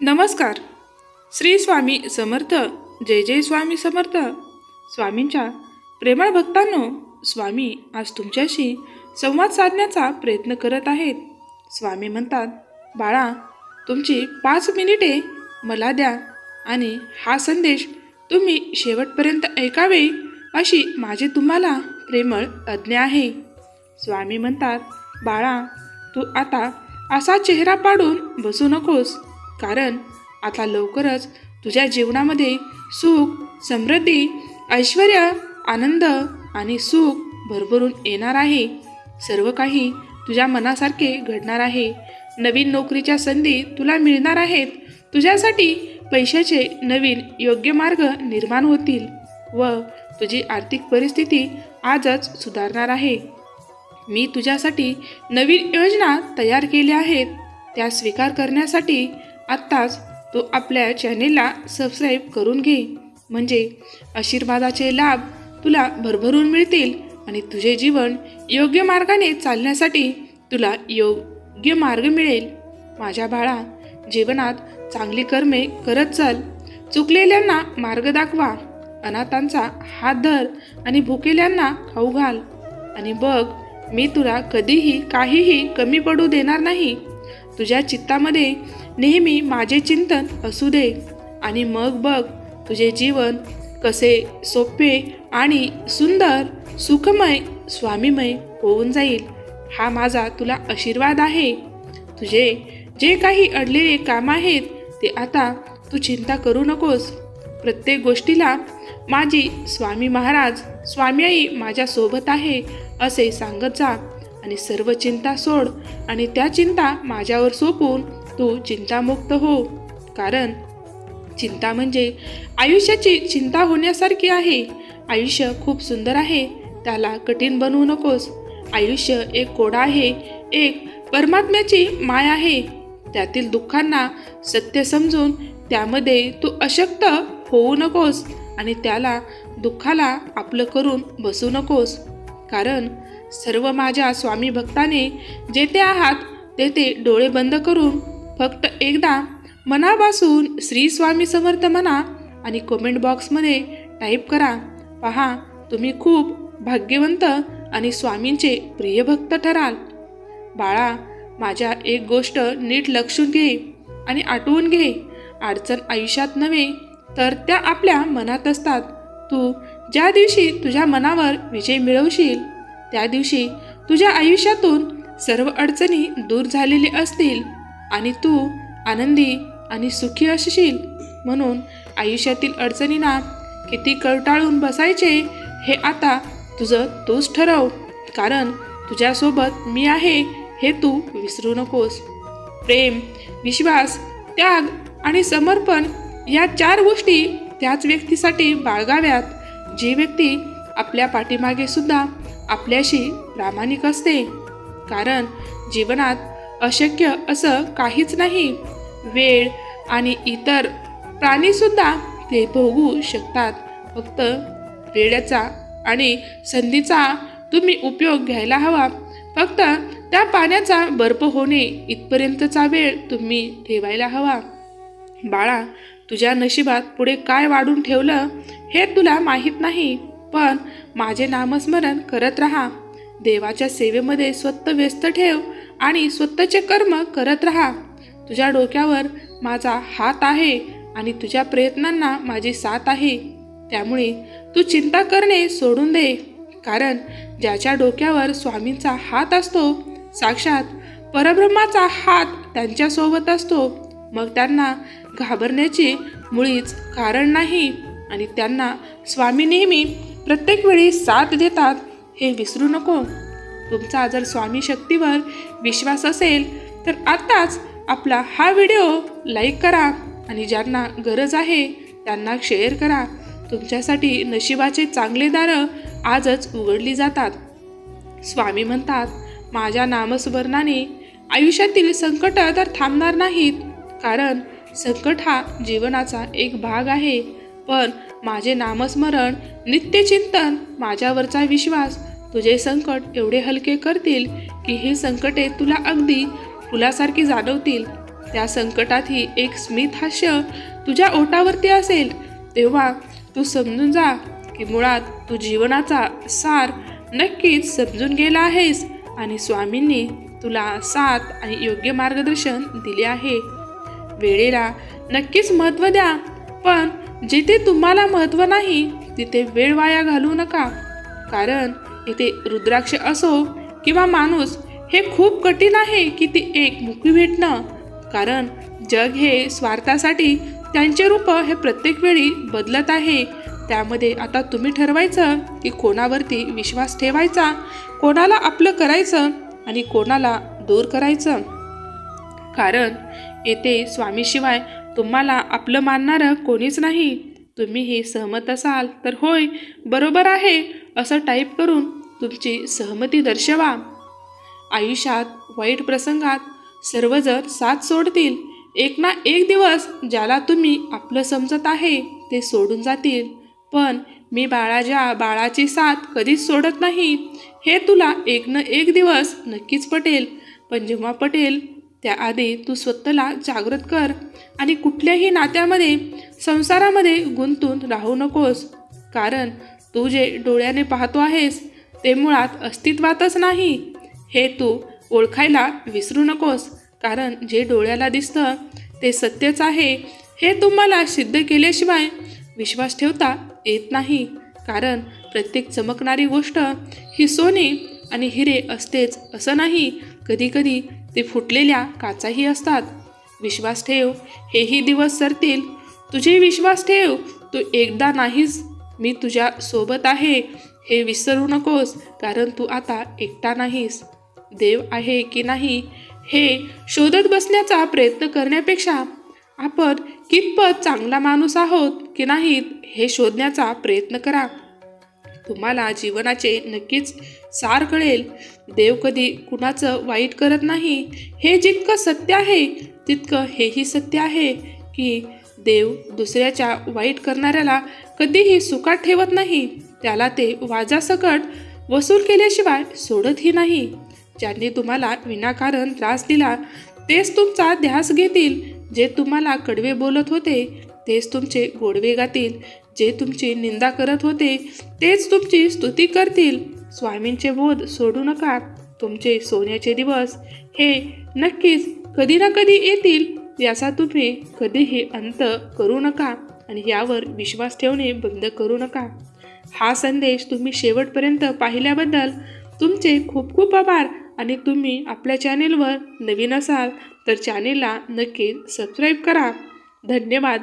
नमस्कार. श्री स्वामी समर्थ जय जय स्वामी समर्थ. स्वामींच्या प्रेमळ भक्तांनो स्वामी आज तुमच्याशी संवाद साधण्याचा प्रयत्न करत आहेत. स्वामी म्हणतात बाळा तुमची पाच मिनिटे मला द्या आणि हा संदेश तुम्ही शेवटपर्यंत ऐकावे अशी माझी तुम्हाला प्रेमळ आज्ञा आहे. स्वामी म्हणतात बाळा तू आता असा चेहरा पाडून बसू नकोस. कारण आता लवकरच तुझ्या जीवनामध्ये सुख समृद्धी ऐश्वर आनंद आणि सुख भरभरून येणार आहे. सर्व काही तुझ्या मनासारखे घडणार आहे. नवीन नोकरीच्या संधी तुला मिळणार आहेत. तुझ्यासाठी पैशाचे नवीन योग्य मार्ग निर्माण होतील व तुझी आर्थिक परिस्थिती आजच सुधारणार आहे. मी तुझ्यासाठी नवीन योजना तयार केल्या आहेत. त्या स्वीकार करण्यासाठी आत्ताच तू आपल्या चॅनेलला सबस्क्राईब करून घे. म्हणजे आशीर्वादाचे लाभ तुला भरभरून मिळतील आणि तुझे जीवन योग्य मार्गाने चालण्यासाठी तुला योग्य मार्ग मिळेल. माझ्या बाळा जीवनात चांगली कर्मे करत चल. चुकलेल्यांना मार्ग दाखवा. अनाथांचा हात धर आणि भुकेल्यांना खाऊ घाल. आणि बघ मी तुला कधीही काहीही कमी पडू देणार नाही. तुझ्या चित्तामध्ये नेहमी माझे चिंतन असू दे. आणि मग बघ तुझे जीवन कसे सोपे आणि सुंदर सुखमय स्वामीमय होऊन जाईल. हा माझा तुला आशीर्वाद आहे. तुझे जे काही अडलेले काम आहेत ते आता तू चिंता करू नकोस. प्रत्येक गोष्टीला माझी स्वामी महाराज स्वामी आई माझ्यासोबत आहे असे सांगत जा. आणि सर्व चिंता सोड आणि त्या चिंता माझ्यावर सोपून तू चिंतामुक्त हो. कारण चिंता म्हणजे आयुष्याची चिंता होण्यासारखी आहे. आयुष्य खूप सुंदर आहे. त्याला कठीण बनवू नकोस. आयुष्य एक कोडा आहे. एक परमात्म्याची माय आहे. त्यातील दुःखांना सत्य समजून त्यामध्ये तू अशक्त होऊ नकोस आणि त्याला दुःखाला आपलं करून बसू नकोस. कारण सर्व माझ्या स्वामी भक्ताने जेथे आहात तेथे डोळे बंद करून फक्त एकदा मनापासून श्री स्वामी समर्थ म्हणा आणि कमेंट बॉक्समध्ये टाईप करा. पहा तुम्ही खूप भाग्यवंत आणि स्वामींचे प्रिय भक्त ठराल. बाळा माझ्या एक गोष्ट नीट लक्षून घे आणि आठवून घे. अडचण आयुष्यात नव्हे तर त्या आपल्या मनात असतात. तू ज्या दिवशी तुझ्या मनावर विजय मिळवशील त्या दिवशी तुझ्या आयुष्यातून सर्व अडचणी दूर झालेली असतील आणि तू आनंदी आणि सुखी असशील म्हणून आयुष्यातील अडचणींना किती कळटाळून बसायचे हे आता तुझं तूच ठरव. कारण तुझ्यासोबत मी आहे हे तू विसरू नकोस. प्रेम विश्वास त्याग आणि समर्पण या चार गोष्टी त्याच व्यक्तीसाठी बाळगाव्यात. जी व्यक्ती आपल्या पाठीमागे सुद्धा आपल्याशी प्रामाणिक असते. कारण जीवनात अशक्य असं काहीच नाही. वेळ आणि इतर प्राणीसुद्धा ते भोगू शकतात. फक्त वेळेचा आणि संधीचा तुम्ही उपयोग घ्यायला हवा. फक्त त्या पाण्याचा बर्फ होणे इथपर्यंतचा वेळ तुम्ही ठेवायला हवा. बाळा तुझ्या नशिबात पुढे काय वाढून ठेवलं हे तुला माहीत नाही. पण माझे नामस्मरण करत राहा. देवाच्या सेवेमध्ये स्वतः व्यस्त ठेव आणि स्वतःचे कर्म करत राहा. तुझ्या डोक्यावर माझा हात आहे आणि तुझ्या प्रयत्नांना माझी साथ आहे. त्यामुळे तू चिंता करणे सोडून दे. कारण ज्याच्या डोक्यावर स्वामींचा हात असतो साक्षात परब्रह्माचा हात त्यांच्यासोबत असतो. मग त्यांना घाबरण्याचे मुळीच कारण नाही आणि त्यांना स्वामी नेहमी प्रत्येक वेळी साथ देतात हे विसरू नको. तुमचा जर स्वामी शक्तीवर विश्वास असेल तर आत्ताच आपला हा व्हिडिओ लाईक करा आणि ज्यांना गरज आहे त्यांना शेअर करा. तुमच्यासाठी नशिबाचे चांगले दारं आजच उघडली जातात. स्वामी म्हणतात माझ्या नामस्मरणाने आयुष्यातील संकट तर थांबणार नाहीत कारण संकट हा जीवनाचा एक भाग आहे. पण माझे नामस्मरण नित्यचिंतन माझ्यावरचा विश्वास तुझे संकट एवढे हलके करतील की ही संकटे तुला अगदी फुलासारखी जाणवतील. त्या संकटातही एक स्मित हास्य तुझ्या ओटावरती असेल. तेव्हा तू समजून जा की मुळात तू जीवनाचा सार नक्कीच समजून गेला आहेस आणि स्वामींनी तुला साथ आणि योग्य मार्गदर्शन दिले आहे. वेळेला नक्कीच महत्त्व द्या पण जिथे तुम्हाला महत्त्व नाही तिथे वेळ वाया घालू नका. कारण इथे रुद्राक्ष असो किंवा माणूस हे खूप कठीण आहे की ती एक मुखी भेटणं. कारण जग हे स्वार्थासाठी त्यांचे रूप हे प्रत्येक वेळी बदलत आहे. त्यामध्ये आता तुम्ही ठरवायचं की कोणावरती विश्वास ठेवायचा कोणाला आपलं करायचं आणि कोणाला दूर करायचं. कारण येथे स्वामीशिवाय तुम्हाला आपलं मानणारं कोणीच नाही. तुम्हीही सहमत असाल तर होय बरोबर आहे असं टाईप करून तुमची सहमती दर्शवा. आयुष्यात वाईट प्रसंगात सर्वजण साथ सोडतील. एक ना एक दिवस ज्याला तुम्ही आपलं समजत आहे ते सोडून जातील. पण मी बाळाच्या बाळाची साथ कधीच सोडत नाही. हे तुला एक न एक दिवस नक्कीच पटेल. पण जेव्हा पटेल त्याआधी तू स्वतःला जागृत कर आणि कुठल्याही नात्यामध्ये संसारामध्ये गुंतून राहू नकोस. कारण तू जे डोळ्याने पाहतो आहेस ते मुळात अस्तित्वातच नाही. हे तू ओळखायला विसरू नकोस. कारण जे डोळ्याला दिसतं ते सत्यच आहे. हे तुम्हाला सिद्ध केल्याशिवाय विश्वास ठेवता येत नाही. कारण प्रत्येक चमकणारी गोष्ट ही सोने आणि हिरे असतेच असं नाही. कधीकधी ते फुटलेल्या काचाही असतात. विश्वास ठेव हेही दिवस सरतील. तुझे विश्वास ठेव तू एकदा नाहीस. मी तुझ्या सोबत आहे. हे विसरू नकोस कारण तू आता एकटा नाहीस. देव आहे की नाही हे शोधत बसण्याचा प्रयत्न करण्यापेक्षा आपण कितपत चांगला माणूस आहोत की नाहीत हे शोधण्याचा प्रयत्न करा. तुम्हाला जीवनाचे नक्कीच सार कळेल. देव कधी कुणाचं वाईट करत नाही. हे जितकं सत्य आहे तितकं हेही सत्य आहे की देव दुसऱ्याच्या वाईट करणाऱ्याला कधीही सुखात ठेवत नाही. त्याला ते वाजासकट वसूल केल्याशिवाय सोडतही नाही. ज्यांनी तुम्हाला विनाकारण त्रास दिला तेच तुमचा ध्यास घेतील. जे तुम्हाला कडवे बोलत होते तेच तुमचे गोडवे गातील. जे तुमची निंदा करत होते तेच तुमची स्तुती करतील. स्वामींचे बोध सोडू नका. तुमचे सोन्याचे दिवस हे नक्कीच कधी ना कधी येतील याचा तुम्ही कधीही अंत करू नका आणि यावर विश्वास ठेवणे बंद करू नका. हा संदेश तुम्ही शेवटपर्यंत पाहिल्याबद्दल तुमचे खूप खूप आभार आणि तुम्ही आपल्या चॅनेलवर नवीन असाल तर चॅनेलला नक्की सबस्क्राईब करा. धन्यवाद.